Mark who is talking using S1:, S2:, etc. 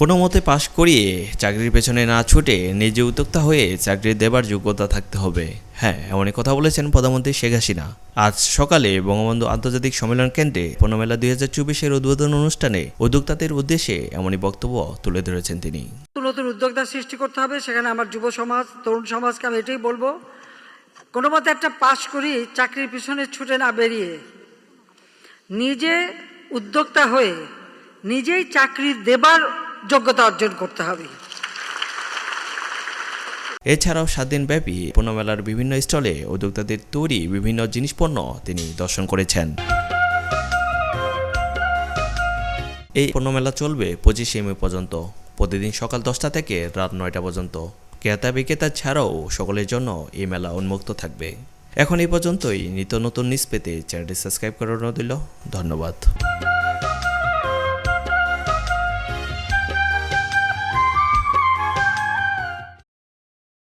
S1: কোনো মতে পাশ করিয়ে চাকরির পেছনে না ছুটে নিজে উদ্যোক্তা হয়ে চাকরি দেবার যোগ্যতা থাকতে হবে। হ্যাঁ এমনই কথা বলেছেন প্রধানমন্ত্রী শেখ হাসিনা। আজ সকালে বঙ্গবন্ধু আন্তর্জাতিক সম্মেলন কেন্দ্রে পণ্যমেলা দুই হাজার চব্বিশের উদ্বোধন অনুষ্ঠানে উদ্যোক্তাদের উদ্দেশ্যে এমনই বক্তব্য তুলে ধরেছেন তিনি।
S2: নতুন উদ্যোক্তা সৃষ্টি করতে হবে, সেখানে আমার যুব সমাজ, তরুণ সমাজকে আমি এটাই বলব, কোনো মতে একটা পাশ করি, চাকরির পিছনে ছুটে না বেরিয়ে নিজে উদ্যোক্তা হয়ে নিজেই চাকরি দেবার যোগ্যতা অর্জন করতে হবে।
S1: এছাড়াও সাত দিনব্যাপী পণ্যমেলার বিভিন্ন স্টলে উদ্যোক্তাদের তৈরি বিভিন্ন জিনিসপণ্য তিনি দর্শন করেছেন। এই পণ্যমেলা চলবে পঁচিশে মে পর্যন্ত। প্রতিদিন সকাল দশটা থেকে রাত নয়টা পর্যন্ত। ক্রেতা বিক্রেতা ছাড়াও সকলের জন্য এই মেলা উন্মুক্ত থাকবে। এখন এই পর্যন্তই। নিত্য নতুন নিউজ পেতে চ্যানেলটি সাবস্ক্রাইব করানো দিল ধন্যবাদ।